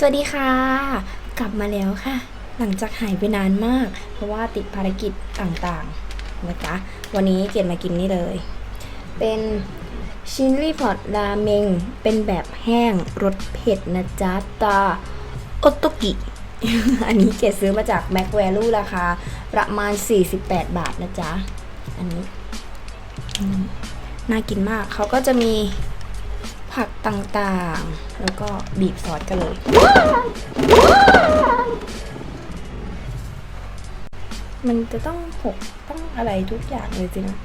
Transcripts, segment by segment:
สวัสดีค่ะ กลับมาแล้วค่ะ หลังจากหายไปนานมาก เพราะว่าติดภารกิจต่างๆนะจ๊ะวันนี้เกียรติมากินนี่เลย เป็นชินรีพอร์ตราเมงเป็นแบบแห้งรสเผ็ดนะจ๊ะตาโอโตกิ อันนี้เกียซื้อมาจากแม็กแวลูราคา ประมาณ 48 บาทนะจ๊ะ อันนี้น่ากินมากเขาก็จะมี ผักต่างๆ แล้วก็บีบซอสกันเลย มันจะต้องหกต้องอะไรทุกอย่างเลยสินะ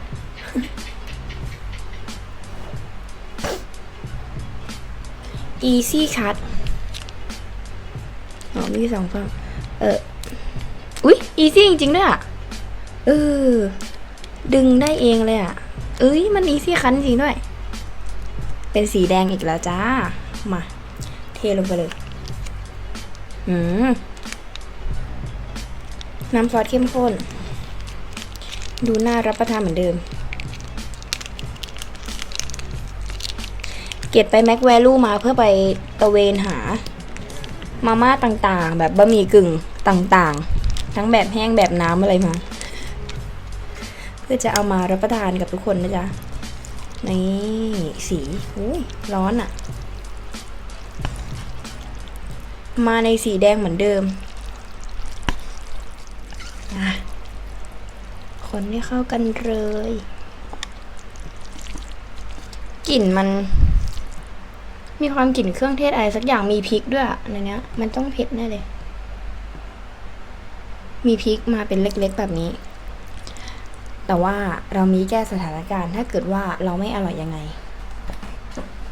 easy cut อ๋อมีสองฝั่งเออ อุ๊ย easy จริงๆด้วยอะ เออ ดึงได้เองเลยอะ เอ้ย มัน easy cut จริงด้วย เป็นสีแดงอีกแล้วจ้า มา เทลงไปเลย อืม น้ำซอสเข้มข้น ดูน่ารับประทานเหมือนเดิม เก็บไปแม็กแวลูมาเพื่อไปตะเวนหา มาม่าต่างๆ แบบบะหมี่กึ่งต่างๆ ทั้งแบบแห้งแบบน้ำอะไรมา เพื่อจะเอามารับประทานกับทุกคนนะจ๊ะ นี่สีอุ้ยร้อนอะ่ะ มาในสีแดงเหมือนเดิมอะคนให้เข้ากันเลย กลิ่นมัน มีความกลิ่นเครื่องเทศอะไรสักอย่างมีพริกด้วยอะในเนี้ย มันต้องเผ็ดแน่เลย มีพริกมาเป็นเล็กๆแบบนี้ แต่ว่าเรามีแก้สถานการณ์ ถ้าเกิดว่าเราไม่อร่อยยังไง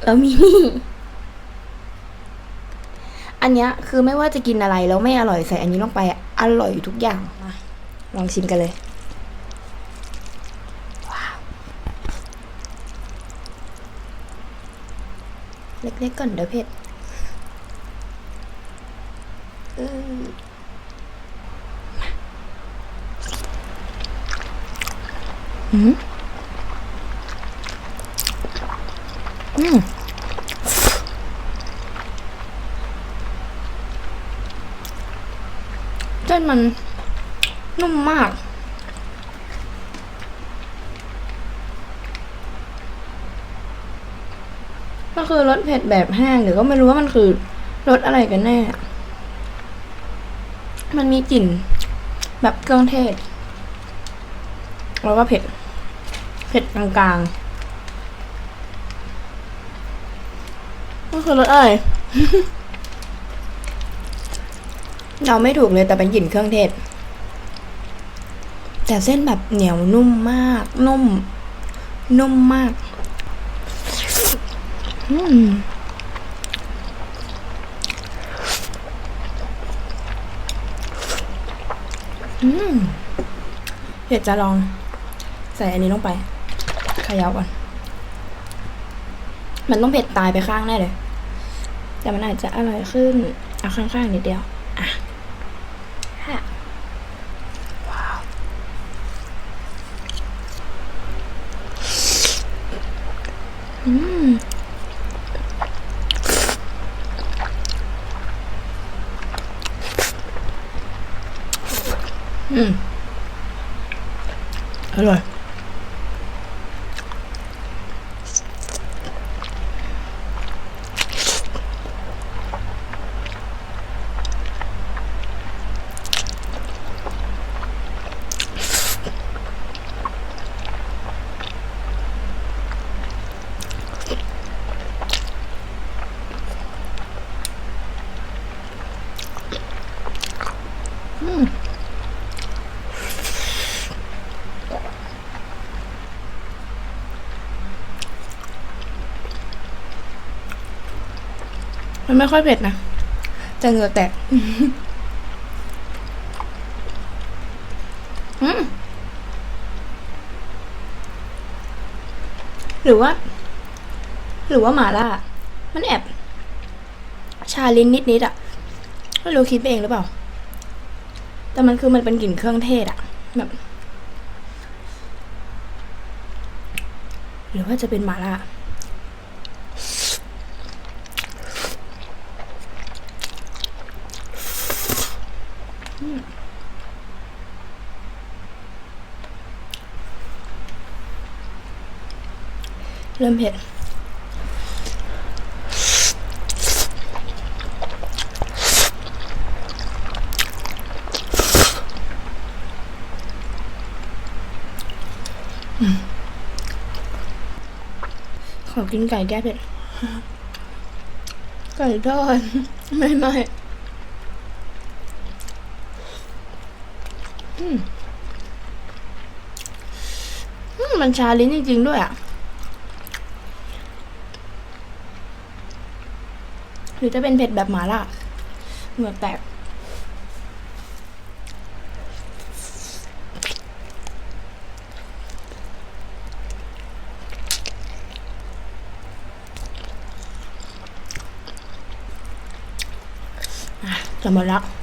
เรามีนี่อันเนี้ยคือไม่ว่าจะกินอะไรแล้วไม่อร่อยใส่อันนี้ลงไปอร่อยทุกอย่างมาลองชิมกันเลยว้าวเล็กๆก่อนเดี๋ยวเผ็ดเออ อืมอืมเส้นมันนุ่มมาก ก็คือรสเผ็ดแบบแห้งหรือก็ไม่รู้ว่ามันคือรสอะไรกันแน่ มันมีกลิ่นแบบเครื่องเทศ แล้วก็เผ็ด เผ็ดกลางๆก็คือรสอะไรเราไม่ถูกเลยแต่เป็นกลิ่นเครื่องเทศ แต่เส้นแบบเหนียวนุ่มมาก นุ่ม นุ่มมากอืมอืมเดี๋ยวจะลองใส่อันนี้ลงไปเข ยาวก่อน มันต้องเผ็ดตายไปข้างแน่เลย แต่มันอาจจะอร่อยขึ้น เอาข้างๆนิดเดียว อะค่ะว้าว อืมอืมอร่อย มันไม่ค่อยเผ็ดนะแต่เหงื่อแตกอืมหรือว่า หรือว่าหมาล่า มันแอบ ชาลิ้นนิดๆอะไม่รู้คิดไปเองหรือเปล่า แต่มันคือมันเป็นกลิ่นเครื่องเทศอะแบบ หรือว่าจะเป็นหมาล่า เริ่มเผ็ดขอกินไก่แก้เผ็ดไก่ทอดไม่ไม่ มอืมมันชาลิ้นจริงๆด้วยอะ หรือจะเป็นเผ็ดแบบหมาล่าเหงื่อแตกจะห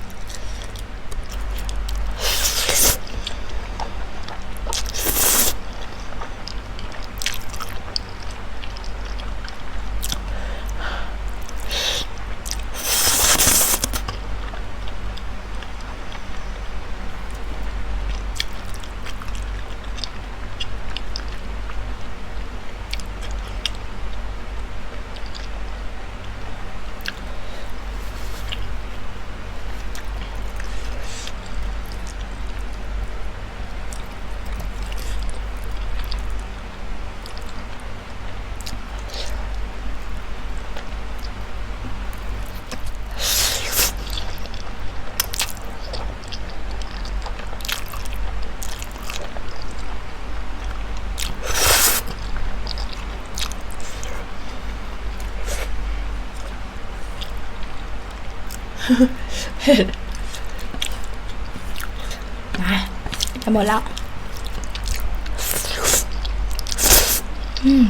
เผ็ดมาจะหมดแล้ว อืม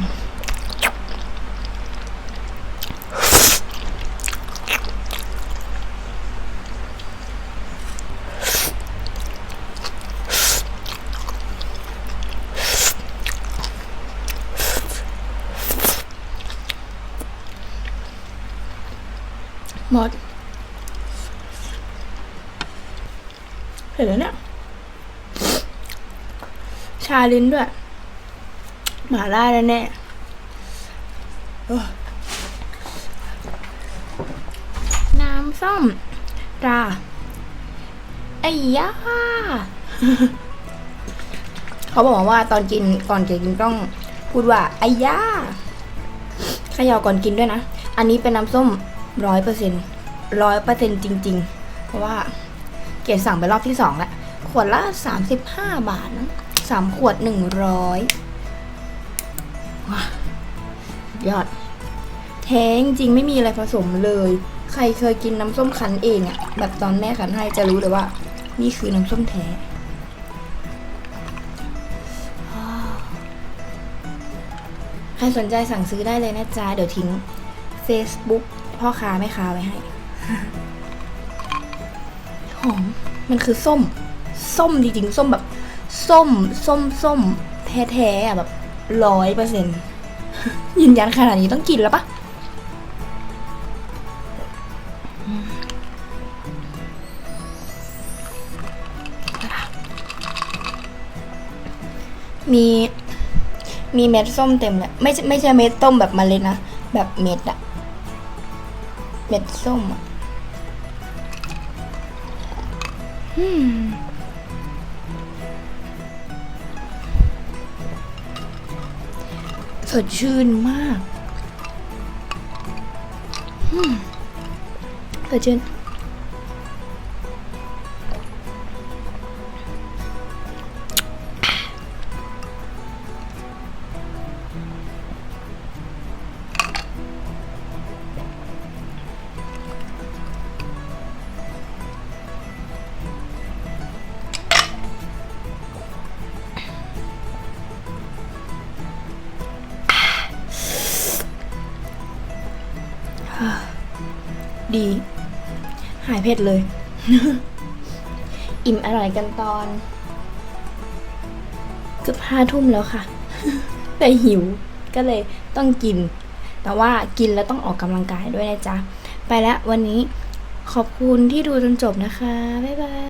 ด เห็นแล้วเนี่ย ชาลิ้นด้วย หมาล่าแน่ๆโอ้น้ำส้มตราไอ้ย่าเขาบอกว่าตอนกินก่อนจะกินต้องพูดว่าไอ้ย่าเขย่าก่อนกินด้วยนะ อันนี้เป็นน้ำส้มร้อยเปอร์เซ็นร้อยเปอร์เซ็นจริง ๆ เพราะว่าเกดสั่งไปรอบที่สองล้วขวดละสามสิบห้าบาทนะสามขวดหนึ่งร้อยว้ายอด แท้จริงไม่มีอะไรผสมเลย ใครเคยกินน้ำส้มคั้นเองอะแบบตอนแม่คั้นให้จะรู้เลยว่า นี่คือน้ำส้มแท้ใครสนใจสั่งซื้อได้เลยนะจ๊ะ เดี๋ยวทิ้ง Facebook พ่อค้าแม่ค้าไว้ให้ หอม มันคือส้ม ส้มจริงๆ ส้มแบบ ส้ม ส้ม ส้ม แท้ๆอะแบบร้อยเปอร์เซ็นต์ยืนยันขนาดนี้ต้องกินแล้วปะมีมีเม็ดส้มเต็มเลยไม่ใช่ไม่ใช่เม็ดส้มแบบมเมล็ดนะ แบบเม็ดอะเม็ดส้มอะ สดชื่นมากสดชื่น ดี หายเผ็ดเลย อิ่มอร่อยกันตอน เกือบห้าทุ่มแล้วค่ะ แต่หิวก็เลยต้องกิน แต่ว่ากินแล้วต้องออกกำลังกายด้วยนะจ๊ะ ไปแล้ววันนี้ขอบคุณที่ดูจนจบนะคะ บ๊ายบาย